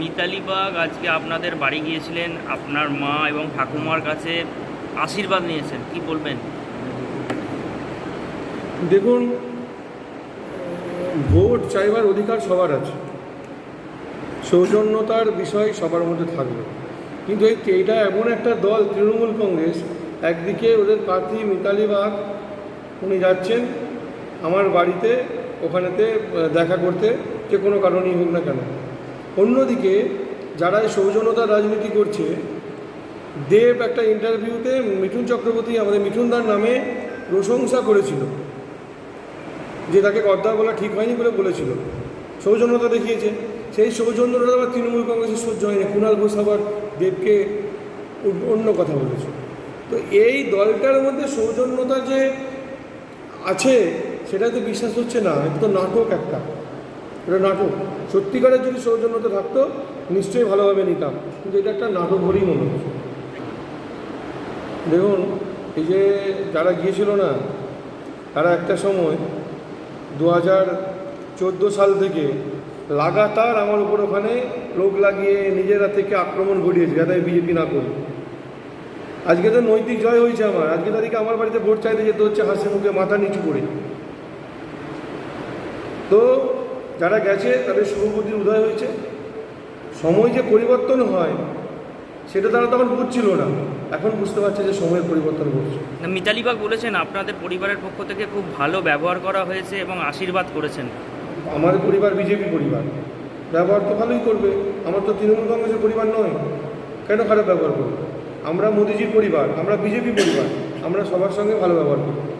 Mitali bug আজকে আপনাদের বাড়ি গিয়েছিলেন আপনার মা এবং ঠাকুমার কাছে আশীর্বাদ নিয়েছেন কি বলবেন? দেখুন ভোট চাইবার অধিকার সবার আছে সৌজন্যতার বিষয় সবার মধ্যে থাকবে। কিন্তু এই এইটা এমন একটা দল তৃণমূল কংগ্রেস একদিকে ওদের প্রার্থী মিতালি বাগ উনি যাচ্ছেন আমার বাড়িতে ওখানেতে দেখা করতে যে কোনো কারণেই হোক না কেন। অন্যদিকে যারা এই সৌজন্যতার রাজনীতি করছে, দেব একটা ইন্টারভিউতে মিঠুন চক্রবর্তী আমাদের মিঠুনদার নামে প্রশংসা করেছিল, যে তাকে গদ্দার বলা ঠিক হয়নি বলে বলেছিল। সৌজন্যতা দেখিয়েছে। সেই সৌজন্যতা আবার তৃণমূল কংগ্রেসের সহ্য হয়নি। কুণাল ঘোষ আবার দেবকে অন্য- অন্য কথা বলেছে। তো এই দলটার মধ্যে সৌজন্যতা যে আছে সেটা তো বিশ্বাস হচ্ছে না। এটা তো নাটক একটা। এটা নাটক। সত্যিকারের যদি সৌজন্যতা থাকতো, নিশ্চয়ই ভালোভাবে নিতাম। কিন্তু এটা একটা নাটক বলেই মনে হচ্ছে। দেখুন, এই যে যারা গিয়েছিল না, তারা একটা সময় দু হাজার চোদ্দ সাল থেকে লাগাতার আমার উপর ওখানে লোক লাগিয়ে নিজেরা থেকে আক্রমণ ঘটিয়েছে, যাতে আমি বিজেপি না করি। আজকে তো নৈতিক জয় হয়েছে আমার। আজকে তারিখে আমার বাড়িতে ভোট চাইতে যেতে হচ্ছে, হাসি মুখে মাথা নিচু করে। তো যারা গেছে তাদের শুভবুদ্ধির উদয় হয়েছে। সময় যে পরিবর্তন হয় সেটা তারা তখন বুঝছিল না। এখন বুঝতে পারছে যে সময়ের পরিবর্তন ঘটছে। না, মিতালি বাগ বলেছেন আপনাদের পরিবারের পক্ষ থেকে খুব ভালো ব্যবহার করা হয়েছে এবং আশীর্বাদ করেছেন। আমাদের পরিবার বিজেপি পরিবার। ব্যবহার তো ভালোই করবে। আমার তো তৃণমূল কংগ্রেসের পরিবার নয়। কেন খারাপ ব্যবহার করবে? আমরা মোদিজির পরিবার আমরা বিজেপি পরিবার। আমরা সবার সঙ্গে ভালো ব্যবহার করি